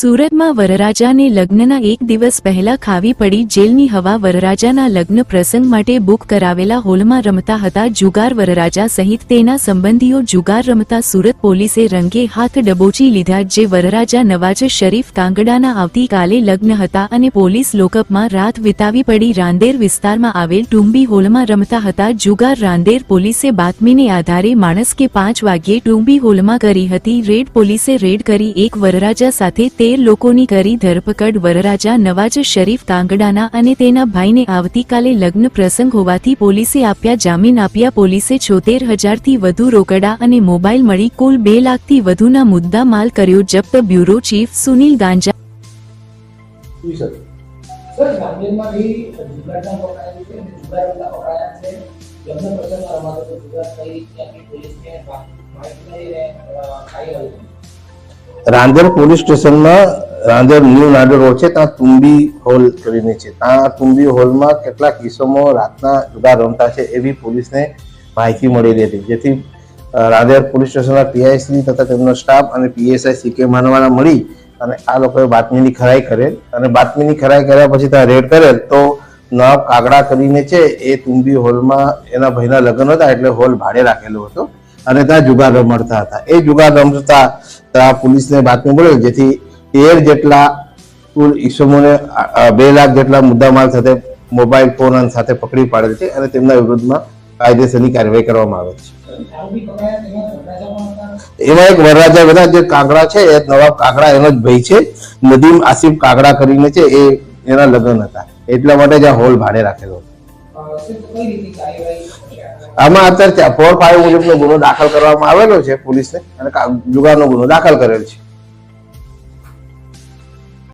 સુરતમાં વરરાજાને લગ્નના એક દિવસ પહેલા ખાવી પડી જેલની હવા વરરાજાના લગ્ન પ્રસંગ માટે બુક કરાવેલા હોલમાં રમતા હતા જુગાર વરરાજા સહિત તેના સંબંધીઓ જુગાર રમતા સુરત પોલીસે રંગે હાથ ડબોચી લીધા જે વરરાજા નવાજ શરીફ કાંગડાના આવતીકાલે લગ્ન હતા અને પોલીસ લોકઅપમાં રાત વિતાવી પડી રાંદેર વિસ્તારમાં આવેલ ટુંબી હોલમાં રમતા હતા જુગાર રાંદેર પોલીસે બાતમીને આધારે માણસ કે પાંચ વાગ્યે ટુંબી હોલમાં કરી હતી રેડ પોલીસે રેડ કરી એક વરરાજા સાથે તેર લોકોની કરી ધરપકડ વરરાજા નવાજ શરીફ તાંગડાના અને તેના ભાઈને આવતીકાલે લગ્ન પ્રસંગ હોવાથી પોલીસે આપ્યા જામીન આપ્યા પોલીસે છોતેર હજારથી વધુ રોકડા અને મોબાઈલ મળી કુલ બે લાખથી વધુના મુદ્દા માલ કર્યો જપ્ત બ્યુરો ચીફ સુનિલ ગાંજા. સર. ગાંધીમાં કઈ રીતે રાંદેર પોલીસ સ્ટેશનમાં રાંદેર ન્યૂ નાડો રોડ છે, ત્યાં તુંબી હોલ કરીને છે. ત્યાં તુંબી હોલમાં કેટલાક કિસ્સોમાં રાતના જુદા રમતા છે એવી પોલીસને માહિતી મળેલી હતી. જેથી રાંદેર પોલીસ સ્ટેશનના પીઆઈસી તથા તેમનો સ્ટાફ અને પીએસઆઈ સીકે માનવાના મળી અને આ લોકોએ બાતમીની ખરાઈ કરેલ અને બાતમીની ખરાઈ કર્યા પછી ત્યાં રેડ કરેલ તો નવાબ કાગડા કરીને છે એ તુંબી હોલમાં એના ભાઈના લગ્ન હતા એટલે હોલ ભાડે રાખેલો હતો. અને ત્યાં જુગાર રમડતા હતા. એ જુગાર રમતા ત્યાં પોલીસને બાતમી મળ્યો, જેથી તેર જેટલા કુલ ઈસમોને બે લાખ જેટલા મુદ્દામાલ સાથે મોબાઈલ ફોન સાથે પકડી પાડેલ છે અને તેમના વિરુદ્ધમાં કાયદેસરની કાર્યવાહી કરવામાં આવે છે. એમાં એક વરરાજા બધા જે કાગડા છે, એ નવાબ કાગડા, એનો જ ભાઈ છે, નદીમ આસિફ કાગડા કરીને છે, એ એના લગ્ન હતા. એટલા માટે જ આ હોલ ભાડે રાખેલો હતો. આમાં અત્યારે ફોર ફાઈવ મુજબનો ગુનો દાખલ કરવામાં આવેલો છે પોલીસને અને જુગારનો ગુનો દાખલ કરેલ છે.